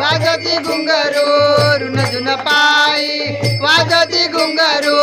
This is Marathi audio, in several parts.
वाजती गुंगरू रुन जुन पाई वाजती गुंगरू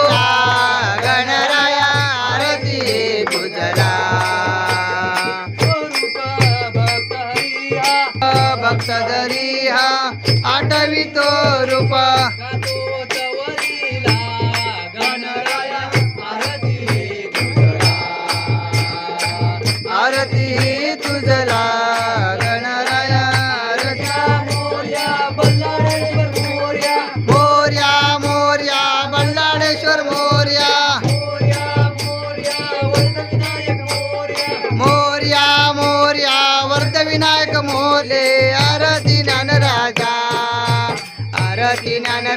ಜ್ಞಾನ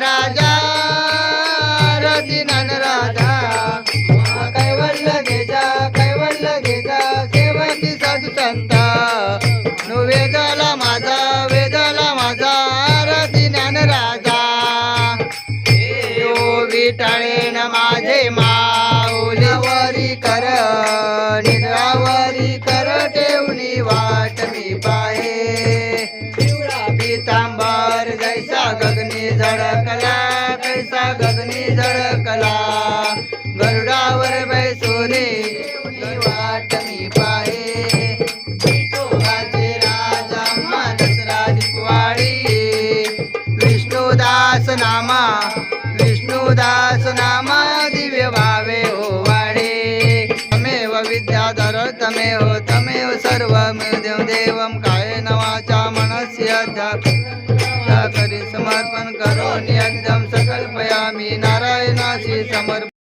સમર્પણ કરો નિયમ સકલ્પયામી નારાયણાસી સમર્પણ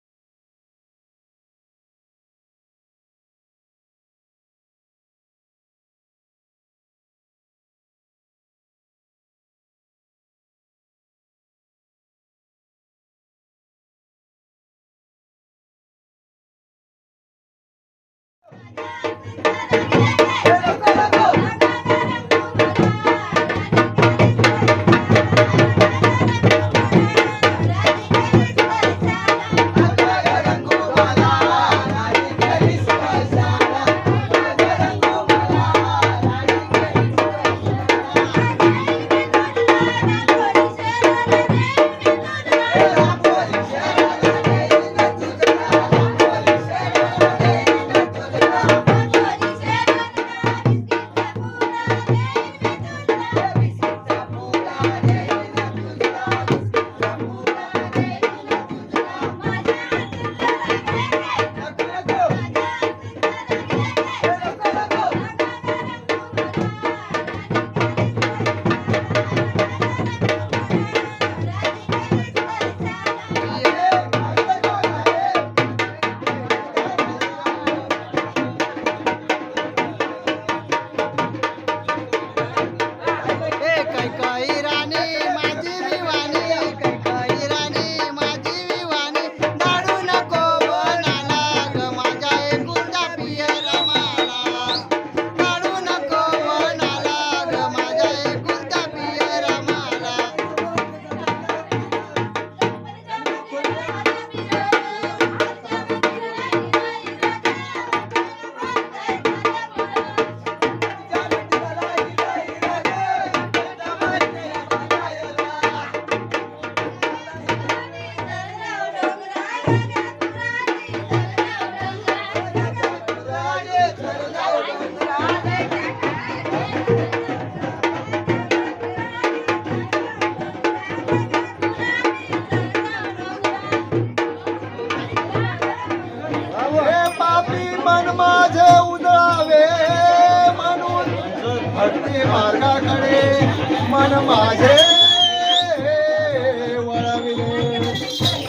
मन माझे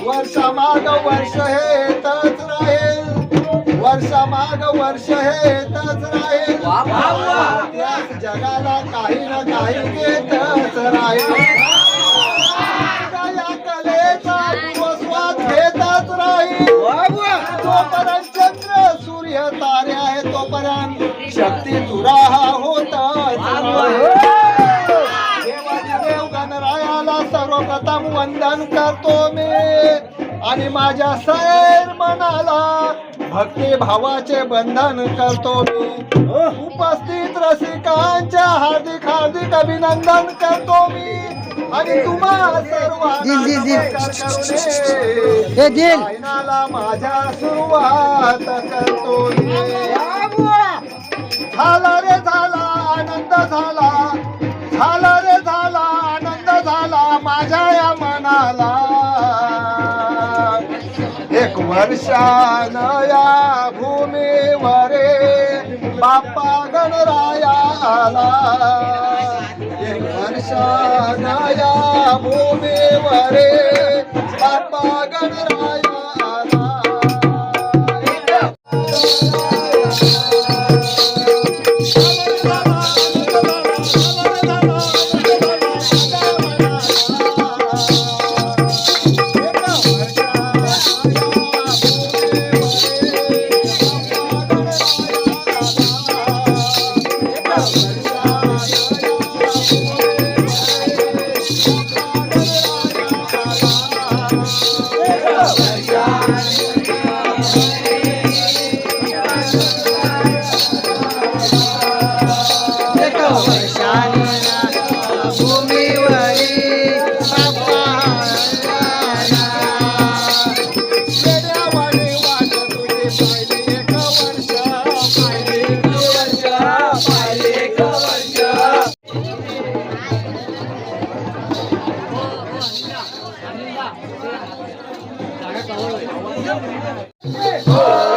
वर्ष माग वर्ष हे तच राहील. वर्ष माग वर्ष हे येतच राहील जगाला काही ना काही घेतच राहील. सूर्य तारे आहे तोपर्यंत शक्ती तुरा होतच सर्वप्रथम वंदन करतो मी. आणि माझ्या सैर मनाला भक्ती भावाचे बंधन करतो मी. उपस्थित रसिकांच्या हार्दिक हार्दिक अभिनंदन करतो मी. आणि तुम्हा. सर्वांना माझ्या सुरुवात करतो मी. झाला रे झाला आनंद झाला. झाला वर्षान या भूमीवरे बाप्पा गणराया आला एक या भूमीवरे बाप्पा गणराया Hey!